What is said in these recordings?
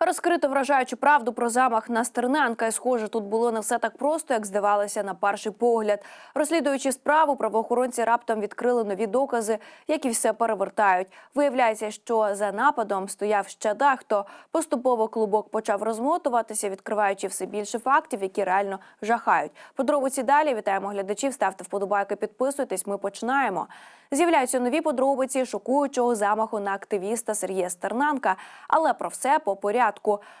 Розкрито вражаючу правду про замах на Стерненка. І схоже, тут було не все так просто, як здавалося на перший погляд. Розслідуючи справу, правоохоронці раптом відкрили нові докази, які все перевертають. Виявляється, що за нападом стояв ще дехто. Поступово клубок почав розмотуватися, відкриваючи все більше фактів, які реально жахають. Подробиці далі вітаємо глядачів. Ставте вподобайки, підписуйтесь. Ми починаємо. З'являються нові подробиці шокуючого замаху на активіста Сергія Стерненка. Але про все по порядку.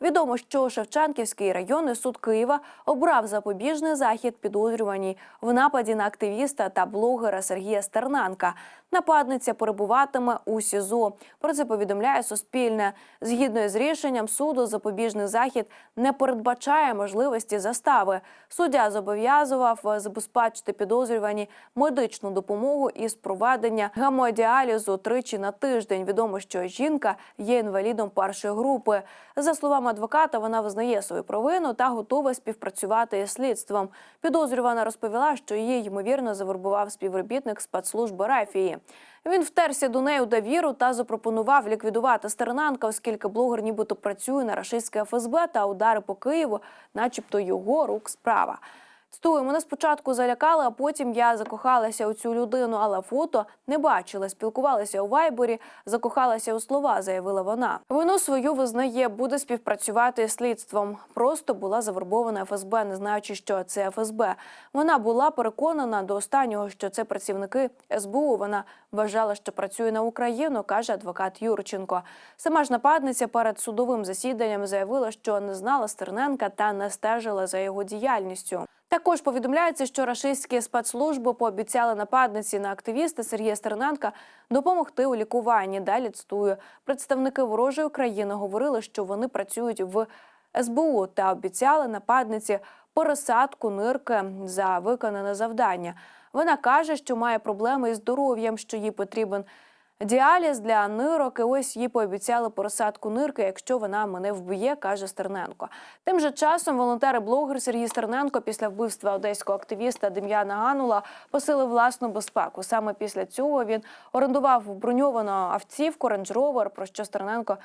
Відомо, що Шевченківський районний суд Києва обрав запобіжний захід підозрюваній в нападі на активіста та блогера Сергія Стерненка. Нападниця перебуватиме у СІЗО. Про це повідомляє Суспільне. Згідно з рішенням суду, запобіжний захід не передбачає можливості застави. Суддя зобов'язував забезпечити підозрювані медичну допомогу із проведення гемодіалізу тричі на тиждень. Відомо, що жінка є інвалідом першої групи. За словами адвоката, вона визнає свою провину та готова співпрацювати із слідством. Підозрювана розповіла, що її ймовірно завербував співробітник спецслужби Рафії. Він втерся до неї у довіру та запропонував ліквідувати Стернанка, оскільки блогер нібито працює на рашистське ФСБ та удари по Києву, начебто його рук справа. Цитую, мене спочатку залякали, а потім я закохалася у цю людину, але фото не бачила. Спілкувалася у вайбері, закохалася у слова, заявила вона. Вину свою визнає, буде співпрацювати з слідством. Просто була завербована ФСБ, не знаючи, що це ФСБ. Вона була переконана до останнього, що це працівники СБУ. Вона вважала, що працює на Україну, каже адвокат Юрченко. Сама ж нападниця перед судовим засіданням заявила, що не знала Стерненка та не стежила за його діяльністю. Також повідомляється, що рашистські спецслужби пообіцяли нападниці на активіста Сергія Стерненка допомогти у лікуванні. Далі цитую, представники ворожої країни говорили, що вони працюють в СБУ та обіцяли нападниці пересадку нирки за виконане завдання. Вона каже, що має проблеми із здоров'ям, що їй потрібен Діаліз для нирок, і ось їй пообіцяли пересадку нирки, якщо вона мене вб'є, каже Стерненко. Тим же часом волонтер-блогер Сергій Стерненко після вбивства одеського активіста Дем'яна Ганула посилив власну безпеку. Саме після цього він орендував броньовану автівку Rover, про що Стерненко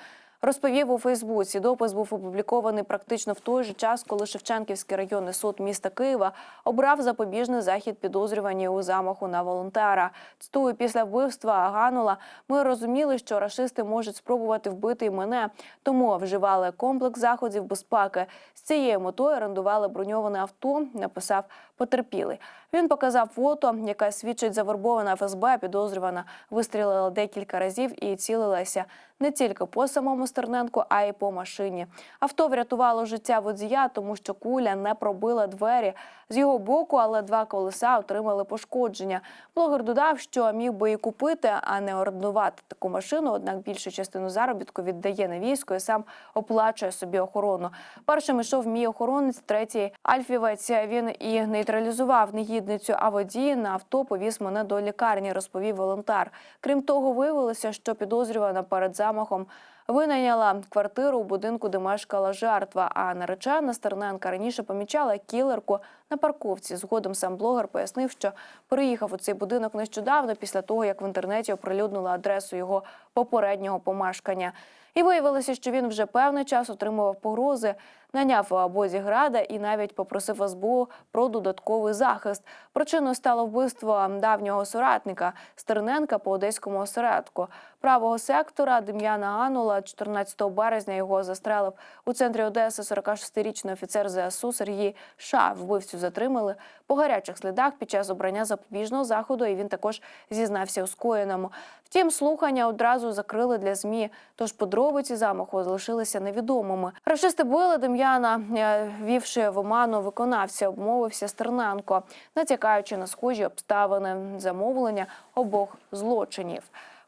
розповів у Фейсбуці. Допис був опублікований практично в той же час, коли Шевченківський районний суд міста Києва обрав запобіжний захід підозрювані у замаху на волонтера. Цитую, після вбивства Ганула ми розуміли, що рашисти можуть спробувати вбити і мене, тому вживали комплекс заходів безпеки. З цією метою орендували броньоване авто. Написав потерпілий. Він показав фото, яке свідчить завербована ФСБ. Підозрювана вистрілила декілька разів і цілилася не тільки по самому Стерненку, а й по машині. Авто врятувало життя водія, тому що куля не пробила двері з його боку, але два колеса отримали пошкодження. Блогер додав, що міг би і купити, а не орендувати таку машину. Однак більшу частину заробітку віддає на військо і сам оплачує собі охорону. Першим ішов мій охоронець, третій альфівець. Він і нейтралізував негідницю, а водій на авто повіз мене до лікарні, розповів волонтер. Крім того, виявилося, що підозрювана перед замахом винайняла квартиру у будинку, де мешкала жертва. А наречена Стерненка раніше помічала кілерку на парковці. Згодом сам блогер пояснив, що приїхав у цей будинок нещодавно після того, як в інтернеті оприлюднила адресу його попереднього помешкання. І виявилося, що він вже певний час отримував погрози, наняв у обозі града і навіть попросив СБУ про додатковий захист. Причиною стало вбивство давнього соратника Стерненка по одеському осередку. Правого сектора Дем'яна Анула 14 березня його застрелив у центрі Одеси 46-річний офіцер ЗСУ Сергій Ша. Вбивцю затримали по гарячих слідах під час обрання запобіжного заходу. І він також зізнався у скоєному. Втім, слухання одразу закрили для змі. Тож подробиці замаху залишилися невідомими. Рашисти били Дем'яна, е, вівши в оману виконавця, обмовився Стерненко, натякаючи на схожі обставини замовлення обох злочинів.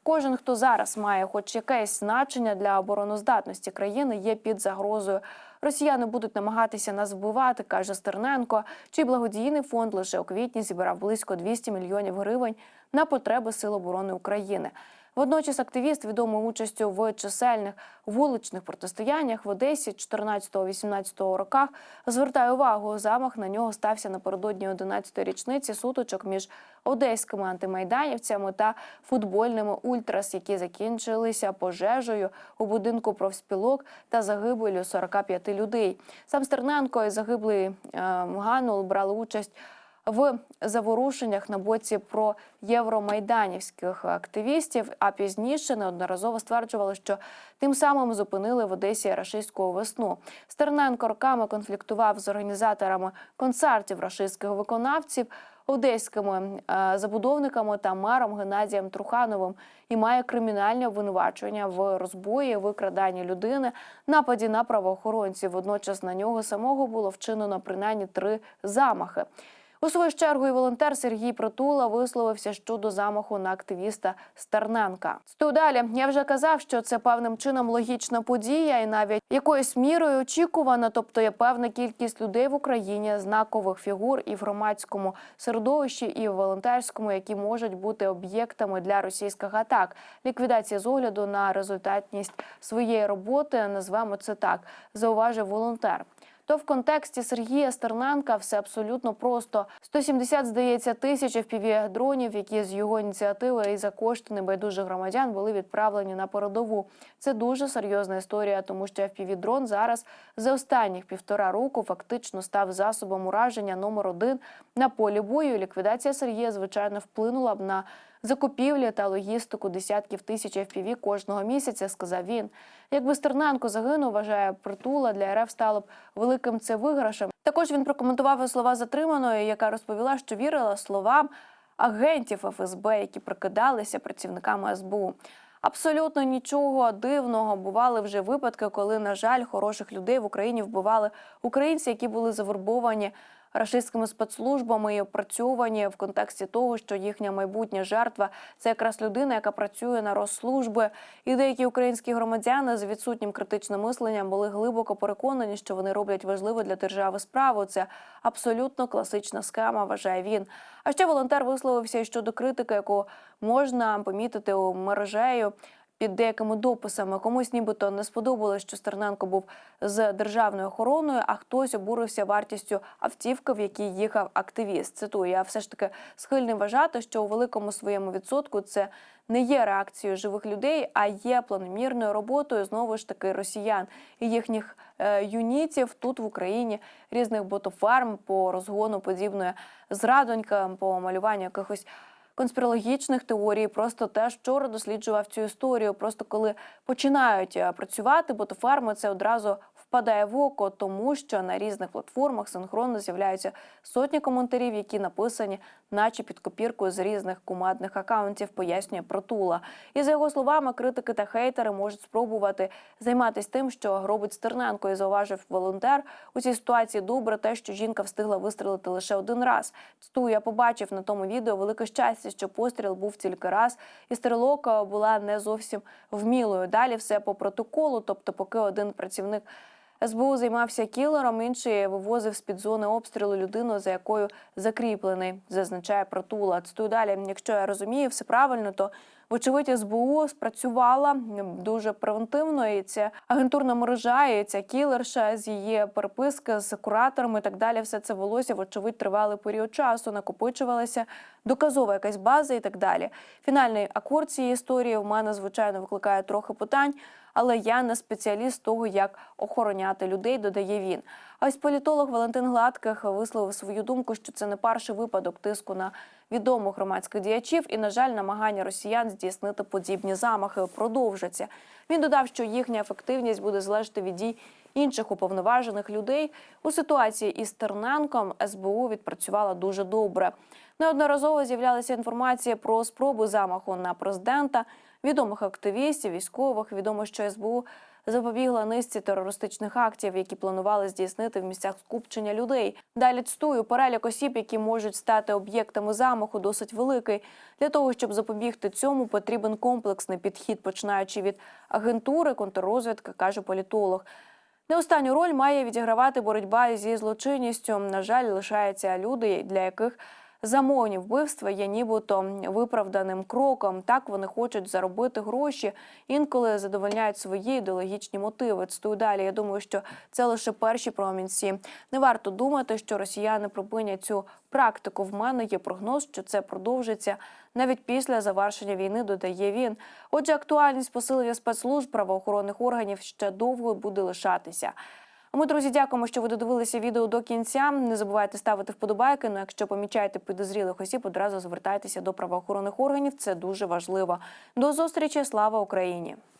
Кожен, хто зараз має хоч якесь значення для обороноздатності країни, є під загрозою. Росіяни будуть намагатися нас вбивати, каже Стерненко. Чий благодійний фонд лише у квітні зібрав близько 200 мільйонів гривень на потреби Сил оборони України. Водночас активіст, відомий участю в чисельних вуличних протистояннях в Одесі 14-18 роках, звертає увагу. Замах на нього стався напередодні 11-ї річниці сутичок між одеськими антимайданівцями та футбольними ультрас, які закінчилися пожежею у будинку профспілок та загибелю 45 людей. Сам Стерненко і загиблий е, Ганул брали участь в заворушеннях на боці про євромайданівських активістів, а пізніше неодноразово стверджували, що тим самим зупинили в Одесі рашистську весну. Стерненко роками конфліктував з організаторами концертів рашистських виконавців. Одеськими е, забудовниками та мером Геннадієм Трухановим і має кримінальне обвинувачення в розбої, викраданні людини, нападі на правоохоронців. Водночас на нього самого було вчинено принаймні три замахи. У свою чергу і волонтер Сергій Притула висловився щодо замаху на активіста Стерненка. Стою далі. Я вже казав, що це певним чином логічна подія, і навіть якоюсь мірою очікувана. Тобто є певна кількість людей в Україні, знакових фігур і в громадському середовищі, і в волонтерському, які можуть бути об'єктами для російських атак. Ліквідація з огляду на результатність своєї роботи назвемо це так. Зауважив волонтер. То в контексті Сергія Стерненка все абсолютно просто. 170, здається, тисяч fpv дронів, які з його ініціативи і за кошти небайдужих громадян були відправлені на передову. Це дуже серйозна історія, тому що fpv дрон зараз за останніх півтора року фактично став засобом ураження номер один на полі бою. Ліквідація Сергія, звичайно, вплинула б на закупівлі та логістику десятків тисяч FPV кожного місяця, сказав він. Якби Стерненко загинув, вважає притула для РФ стало б великим це виграшем. Також він прокоментував слова затриманої, яка розповіла, що вірила словам агентів ФСБ, які прикидалися працівниками СБУ. Абсолютно нічого дивного бували вже випадки, коли, на жаль, хороших людей в Україні вбивали українці, які були завербовані рашистськими спецслужбами і опрацьовані в контексті того, що їхня майбутня жертва це якраз людина, яка працює на розслужби. І деякі українські громадяни з відсутнім критичним мисленням були глибоко переконані, що вони роблять важливу для держави справу. Це абсолютно класична схема, вважає він. А ще волонтер висловився щодо критики, яку можна помітити у мережею під деякими дописами. Комусь нібито не сподобалось, що Стерненко був з державною охороною, а хтось обурився вартістю автівки, в якій їхав активіст. Цитую, я все ж таки схильний вважати, що у великому своєму відсотку це не є реакцією живих людей, а є планомірною роботою знову ж таки росіян і їхніх е, юнітів тут в Україні різних ботофарм по розгону подібної зрадонька, по малюванню якихось конспірологічних теорій, просто теж вчора досліджував цю історію. Просто коли починають е, працювати ботофарми, це одразу впадає в око, тому що на різних платформах синхронно з'являються сотні коментарів, які написані, наче під копіркою з різних кумадних акаунтів, пояснює Протула. І за його словами, критики та хейтери можуть спробувати займатися тим, що робить Стерненко, і зауважив волонтер у цій ситуації. Добре, те, що жінка встигла вистрілити лише один раз. Цитую, я побачив на тому відео велике щастя, що постріл був тільки раз, і стрілок е, була не зовсім вмілою. Далі все по протоколу, тобто, поки один працівник. СБУ займався кілером, інший вивозив з під зони обстрілу людину, за якою закріплений, зазначає Протула. Цитую далі. Якщо я розумію все правильно, то вочевидь СБУ спрацювала дуже превентивно. І ця агентурна мережа, і ця кілерша з її переписки з кураторами і так далі. Все це велося, вочевидь, тривалий період часу, накопичувалася доказова якась база і так далі. Фінальний акорд цієї історії в мене звичайно викликає трохи питань але я не спеціаліст того, як охороняти людей, додає він. А ось політолог Валентин Гладких висловив свою думку, що це не перший випадок тиску на відомих громадських діячів, і, на жаль, намагання росіян здійснити подібні замахи продовжаться. Він додав, що їхня ефективність буде залежати від дій інших уповноважених людей. У ситуації із Терненком СБУ відпрацювала дуже добре. Неодноразово з'являлася інформація про спробу замаху на президента відомих активістів, військових. Відомо, що СБУ запобігла низці терористичних актів, які планували здійснити в місцях скупчення людей. Далі цитую, перелік осіб, які можуть стати об'єктами замаху, досить великий. Для того щоб запобігти цьому, потрібен комплексний підхід, починаючи від агентури, контррозвідки, каже політолог. Не останню роль має відігравати боротьба зі злочинністю. На жаль, лишаються люди, для яких замовні вбивства є нібито виправданим кроком. Так вони хочуть заробити гроші, інколи задовольняють свої ідеологічні мотиви. Цитую далі. Я думаю, що це лише перші промінці. Не варто думати, що росіяни припинять цю практику. В мене є прогноз, що це продовжиться навіть після завершення війни. Додає він. Отже, актуальність посилення спецслужб правоохоронних органів ще довго буде лишатися. А ми, друзі, дякуємо, що ви додивилися відео до кінця. Не забувайте ставити вподобайки. Ну, якщо помічаєте підозрілих осіб, одразу звертайтеся до правоохоронних органів. Це дуже важливо. До зустрічі. Слава Україні!